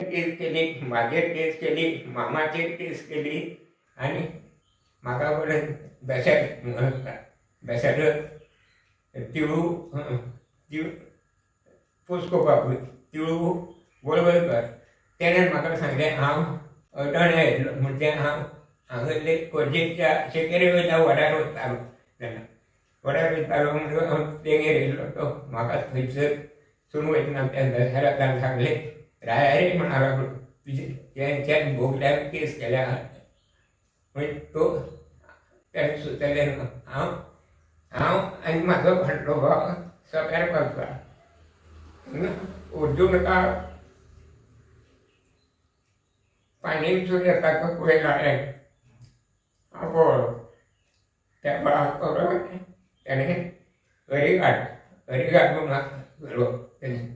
Taste केली माझे taste केली मामाचेर टेस्ट केली आनी म्हाका कडेन बेसाड बेसाड तिळू तिळ पोसकोपा तिळू वळवळकर तेणें म्हाका सांगलें हांव अडणे येयल्लो म्हणजे हांव हांगसरले खोर्जेच्या शेकेरे वयता वडार वयतालो तेन्ना वडार वयतालो म्हणजे हांव तेंगेर येयल्लो तो म्हाका थंयसर सुरू वयतना त्या दशरथान सांगलें रायारे म्हणाला तुजे तेंच्या भोगल्यार केस केल्या म्हणजे तो त्याने सुचले हांव हांव आनी म्हाजो फाटलो भाव सगळ्यार पावता अर्जून का पाणीसून येता तो पळयला आवळ त्या भावाक करून त्याने हरिघाट हरिघाट म्हणून गेलो तेणे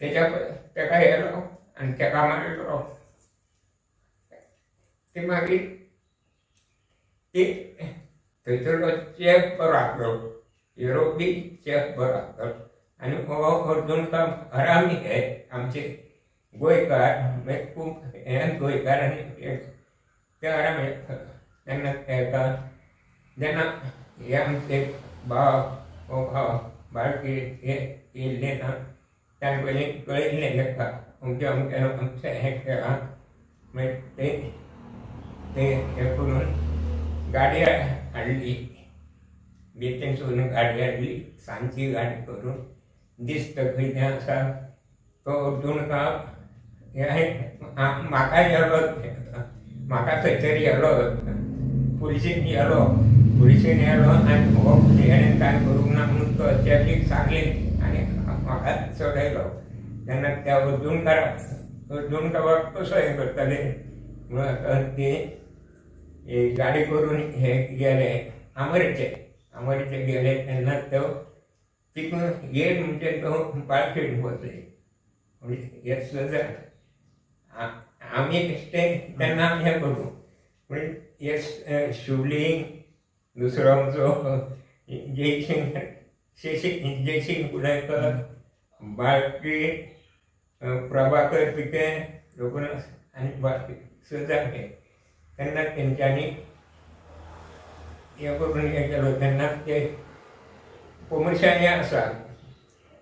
तेच्या तेका येयलो आनी तेका मारलो ती मागीर ती चेक चॅफ बरो युरोपी चॅफ बरो आसलो आनी हो काम हरामी आहे आमचे. गोंयकार मागीर म्हणजे खूब हे गोयकार आणि हे ते हरामी तेन्ना खेळतात त्यांना हे आमचे भाव हो भाव बाळकी हे केले ना. त्यान पयलीं कळयल्लें तेका अमके अमके हे हें केलां. मागीर म्हणजे ते ते हे करून गाडी हाडली बेतेसून सोनं हाडली सांची गाडी करून दिसता खंय तें आसा तो अर्जून का हे म्हाका गेलो म्हाका थंयसर येलो पुलिसेन येलो पुलिसेन येलो आनी हो हेणें कांय करूंक ना म्हणून तो चॅकीक सांगले आनी म्हाका चडयलो तेन्ना त्या अर्जूनकाराक अर्जूनकाराक कसो हें करतले. म्हणून ते गाडी करून हे गेले आमरेचे. आम्हाला गेले तेन्ना तो तितून गेट म्हणजे तो पाळखेड होते म्हणजे हे सजा आमी बेश्टें तेन्ना हें करूं. म्हणजे हे शिवलिंग दुसरो आमचो जयसिंग शेशी जयसिंग कुडायकर बाळकी प्रभाकर पिके लोक आनी बाकी सजा हे तेन्ना तेंच्यांनी हे करून हे केलो तेन्ना ते पोमशांनी आसा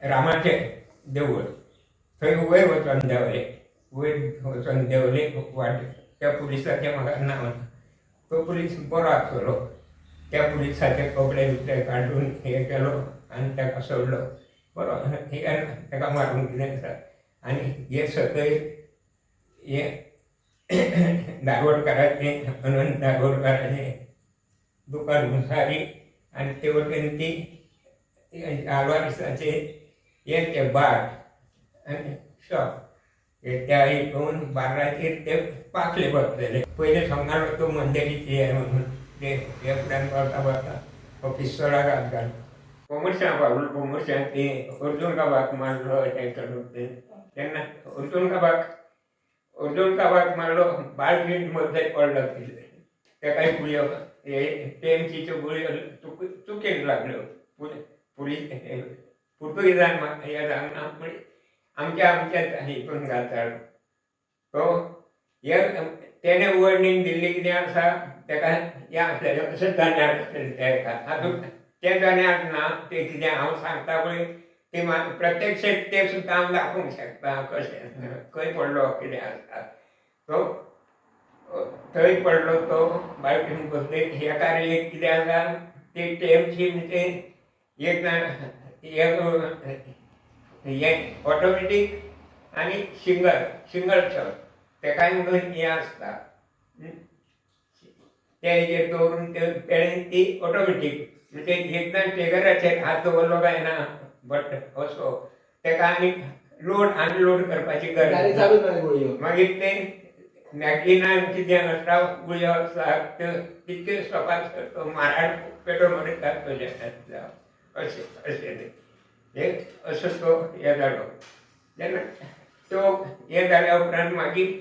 रामाचें देवूळ थंय वयर वचोन देवले वयर वचोन देंवले वाट त्या पुलिसाचें म्हाका नांव ना तो पुलीस बरो आसलो त्या पुलिसाचे कपडे बिपडे काडून हे केलो आनी ताका सोडलो बरो हे ताका मारून कितें आसा आनी हे सकयल हे दारवडकाराचें अनंत दारवडकाराचें दुकान मुसारी आनी ते वटेन ती आलवारिसाचे यांचे ते आणि आनी शॉप हे त्या हितून बाराचे ते पाकले बसलेले. पयले सांगतालो तो मंदिरीची आहे म्हणून. ते हे फुड्यान पावता ऑफिस हो घालतात कोमर्शा पाहून कोमर्शा ते अर्जुन का बाग मारलो ते. त्यांना अर्जुन तेन्ना बाग काबाक का काबाक मारलो बाळगीणमध्ये पडलो तेकाय गुळयो हे टेमचीच्यो गुळयो चुक चुकेन लागल्यो पुलीस पुर्तुगेजान हे जावना पूण आमच्या आमच्या हितून घालतालो तो हे तेणे वर्णींग दिल्ली कितें आसा तेका हें आसलेलें अशें जाण्यार तेका हातूंत तें जाण्यार ना तें कितें हांव सांगता पळय ते प्रत्यक्ष तें सुद्दां हांव दाखोवंक शकता. कशें खंय पडलो कितें आसता सो थंय पडलो तो बायकीन बसले. ह्या कार्याक कितें आसा ते टेमची म्हणजे एक हें ऑटोमॅटीक आनी सिंगल सिंगल शॉट तेकाय म्हणून हें आसता ते हेजेर दवरून तेणें ती ऑटोमॅटीक म्हणजे एकदां ट्रिगराचेर हात दवरलो काय ना बट असो तेका आनी लोड अनलोड करपाची गरज मागीर ते मॅगिनान कितें आसता गुळयो आसा त्यो तितके स्टॉपाक तो माराड पेटो मारतात अशें अशें ते असं तो हे जालो तेन्ना तो हे जाल्या उपरांत मागीर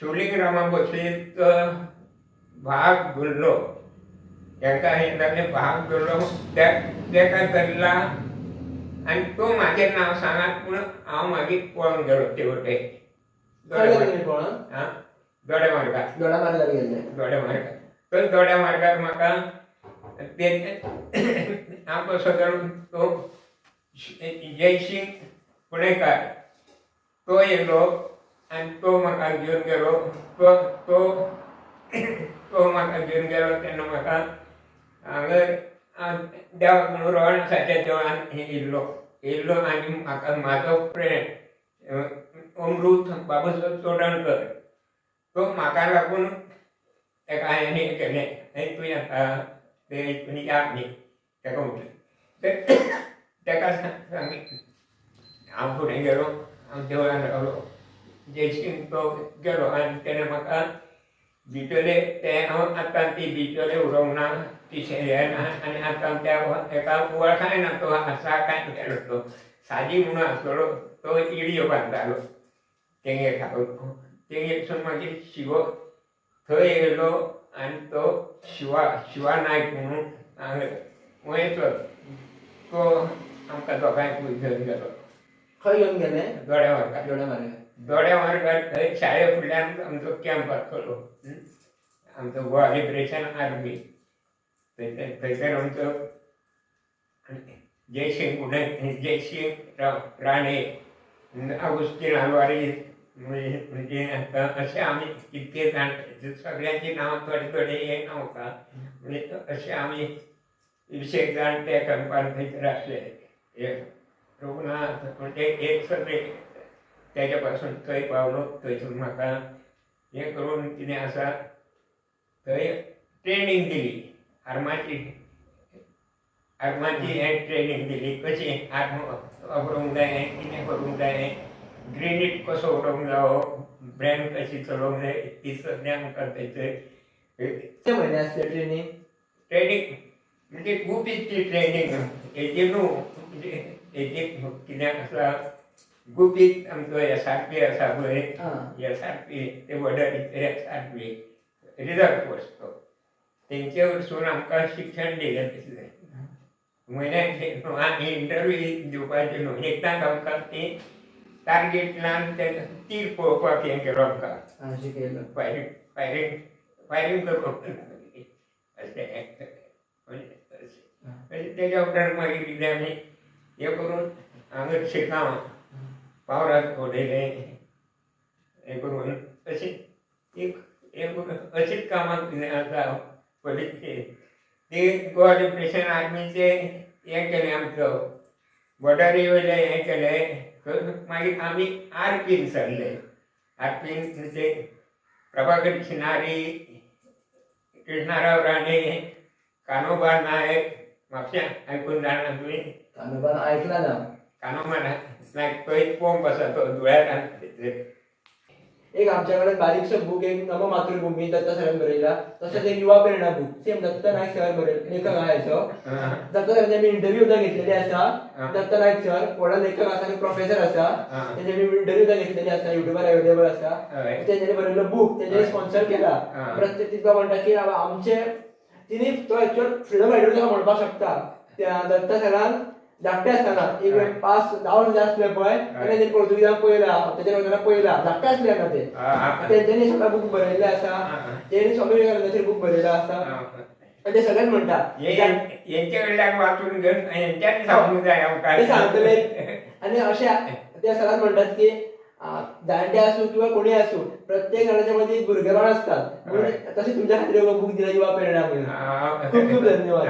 शिवलिंग रामा बसयेचो भाग धरलो ताका हे जालें भाग धरलो तेका धरला आनी तो म्हाजें नांव सांगात पूण हांव मागीर पळोवन गेलो ते गेले तुमी पळोवन हा? दोड्या मार्गार दोडा मार्गार गेल्ले दोड्या मार्गार दोड्या मार्गार म्हाका ते हांव कसो करून तो जयसिंग पुणेकार तो येयलो आनी तो म्हाका घेवन गेलो. तो तो तो म्हाका घेवन गेलो. तेन्ना म्हाका हांगा देवाक म्हणून रवणसाच्या देवळान येयल्लो येयल्लो आनी म्हाका म्हाजो फ्रेंड अमृत बाबूसाहेब चोडणकर तो म्हाका लागून ताका हांवें हें केलें हें तूं येता ते तुमी या न्ही ताका म्हटलें ताका सांगितलें हांव फुडें गेलो हांव देवळान रावलो जयसिंग तो गेलो आनी तेणें म्हाका भितरले ते हांव आतां ती भितरले उरोंक ना ती हें ना आनी आतां त्या एका वळखाय ना तो आसा काय गेलो तो साजी म्हणून आसलो तो इडयो बांदतालो तेंगे तेंगेसून मागीर शिवो थंय येयलो आनी तो शिवा शिवा नायक म्हणून हांगा वयचो तो आमकां दोगांयक घेवन गेलो खंय घेवन गेले दोड्या वर्गार दोडा मार्गार दोड्या मार्गार थंय शाळे फुडल्यान आमचो कॅम्प आसतलो आमचो गोवा लिबरेशन आर्मी थंय थंयसर आमचो जयसिंग जयसिंग राणे अगुस्तीन आलवारी म्हणजे म्हणजे असे आम्ही कितके जाण सगळ्यांची नांव थोडे थोडे हे नव्हता. म्हणजे असे आम्ही विशेष जाण त्या कॅम्पान थंयसर आसले हे रघुनाथ म्हणजे एक सगळे त्याच्या पासून थंय पावलो थंयसून म्हाका हें करून कितें आसा थंय ट्रेनींग दिली. आर्माची आर्माची हें ट्रेनींग दिली. कशी आर्म वापरूंक जाय कितें करूंक जाय ग्रेनेड कसो उडोवंक जावो? ब्रँड कशी चलोवंक जाय ती सगळें आमकां थंयसर कितले म्हयने आसले ट्रेनींग ट्रेनींग म्हणजे खूब इतली ट्रेनींग हेजी न्हू म्हणजे हेजी कितें आसा गुपीत आमचो एस आर पी आसा पळय एस आर पी ते border S R P reserve force तो तेंचे वरसून आमकां शिक्षण दिलें दिसलें म्हयन्याक आमी इंटरव्यू दिवपाचे न्हू एकदांच आमकां ती टार्गेट ते तीर पळोवपाक हें केलो आमकां आं शिकयलो फायरींग फायरींग अशें म्हणजे अशें तेज्या उपरांत मागीर कितें आमी हें करून हांगा शिकाव पावराक उडयलें हें करून अशें एक हें करून अशीच कामां कितें आसा पयलींचे ते गोवा लिबरेशन आर्मीचे हें केलें आमचो. बॉर्डरी वयलें हें केलें. मागीर आमी आरपीन सरले आरपीन म्हणजे प्रभाकर शिनारी कृष्णाराव राणे कानोबा नायक म्हापश्यां आयकून जाणा तुमी कानोबान ऐकला ना? कानोबा नायक तो एक पोंप आसा तो धुळ्यार एक आमच्या कडेन बारीकसो बूक एक नमो मातृभूमी दत्त सरान बरयला तशेंच एक युवा प्रेरणा बूक सेम दत्त नायक सर बरयला लेखक आहा हेचो दत्त सरांची आमी इंटरव्यू सुद्दां घेतलेली आसा. दत्त नायक सर व्हडा लेखक आसा आणि प्रोफेसर आसा. तेजे आमी इंटरव्यू सुद्दां घेतलेली आसा युट्यूबार अवेलेबल आसा. तेजेने बरयल्लो बूक तेजेने. स्पॉन्सर केला. प्रत्येक तितको म्हणटा की आमचे तिने तो एक्चुअल फ्रीडम फायटर म्हणपाक शकता त्या दत्त सरान धाकटे आसतना एक हय. पास धा वर्सां आसले पळय तेन्ना तेणी पोर्तुगीजांक पयला तेजेर वचना पयला धाकटे आसले तेन्ना ते. तेंच्यांनी सगळ्या बूक बरयल्ले आसा. तेणी स्वामी विवेकानंदाचेर बूक बरयलो आसा आनी ते सगळ्यात म्हणटा यांचे कडल्यान वाचून घेवन यांच्यानी सांगूंक जाय ते सांगतले आमकां आणि अशा त्या सरात म्हणतात की जाणटे असू किंवा कोणी असू प्रत्येक जणांच्या मध्ये भुरगेपण असतात. म्हणून तसे तुमच्या खातीर बूक दिला युवा प्रेरणा म्हणून खूप खूप धन्यवाद.